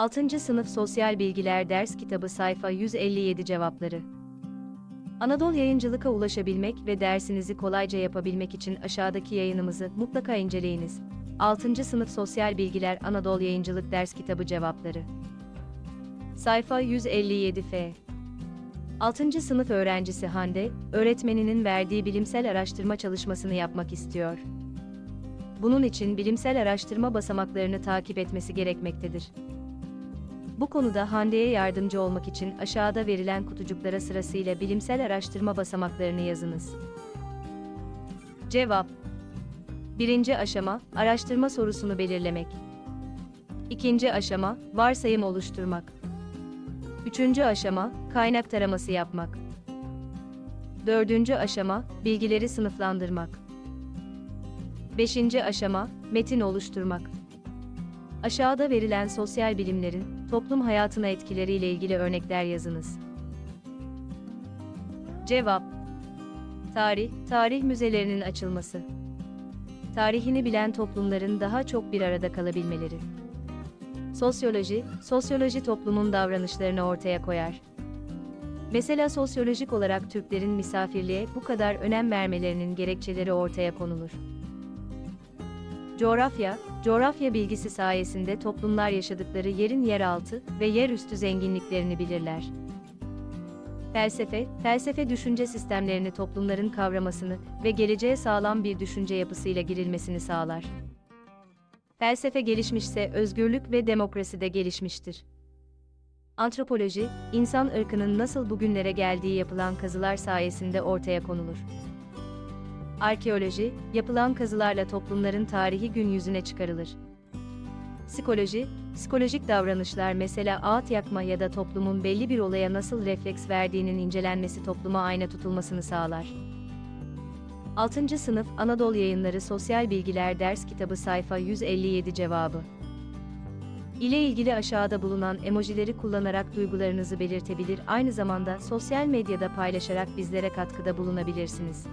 6. Sınıf Sosyal Bilgiler Ders Kitabı Sayfa 157 Cevapları Anadolu Yayıncılık'a ulaşabilmek ve dersinizi kolayca yapabilmek için aşağıdaki yayınımızı mutlaka inceleyiniz. 6. Sınıf Sosyal Bilgiler Anadolu Yayıncılık Ders Kitabı Cevapları Sayfa 157 F 6. sınıf öğrencisi Hande, öğretmeninin verdiği bilimsel araştırma çalışmasını yapmak istiyor. Bunun için bilimsel araştırma basamaklarını takip etmesi gerekmektedir. Bu konuda Hande'ye yardımcı olmak için aşağıda verilen kutucuklara sırasıyla bilimsel araştırma basamaklarını yazınız. Cevap Birinci aşama, araştırma sorusunu belirlemek. İkinci aşama, varsayım oluşturmak. Üçüncü aşama, kaynak taraması yapmak. Dördüncü aşama, bilgileri sınıflandırmak. Beşinci aşama, metin oluşturmak. Aşağıda verilen sosyal bilimlerin toplum hayatına etkileriyle ilgili örnekler yazınız. Cevap Tarih, tarih müzelerinin açılması. Tarihini bilen toplumların daha çok bir arada kalabilmeleri. Sosyoloji, sosyoloji toplumun davranışlarını ortaya koyar. Mesela sosyolojik olarak Türklerin misafirliğe bu kadar önem vermelerinin gerekçeleri ortaya konulur. Coğrafya, coğrafya bilgisi sayesinde toplumlar yaşadıkları yerin yeraltı ve yerüstü zenginliklerini bilirler. Felsefe, felsefe düşünce sistemlerini toplumların kavramasını ve geleceğe sağlam bir düşünce yapısıyla girilmesini sağlar. Felsefe gelişmişse özgürlük ve demokrasi de gelişmiştir. Antropoloji, insan ırkının nasıl bugünlere geldiği yapılan kazılar sayesinde ortaya konulur. Arkeoloji, yapılan kazılarla toplumların tarihi gün yüzüne çıkarılır. Psikoloji, psikolojik davranışlar mesela ağıt yakma ya da toplumun belli bir olaya nasıl refleks verdiğinin incelenmesi topluma ayna tutulmasını sağlar. 6. Sınıf Anadolu Yayınları Sosyal Bilgiler Ders Kitabı Sayfa 157 Cevabı ile ilgili aşağıda bulunan emojileri kullanarak duygularınızı belirtebilir aynı zamanda sosyal medyada paylaşarak bizlere katkıda bulunabilirsiniz.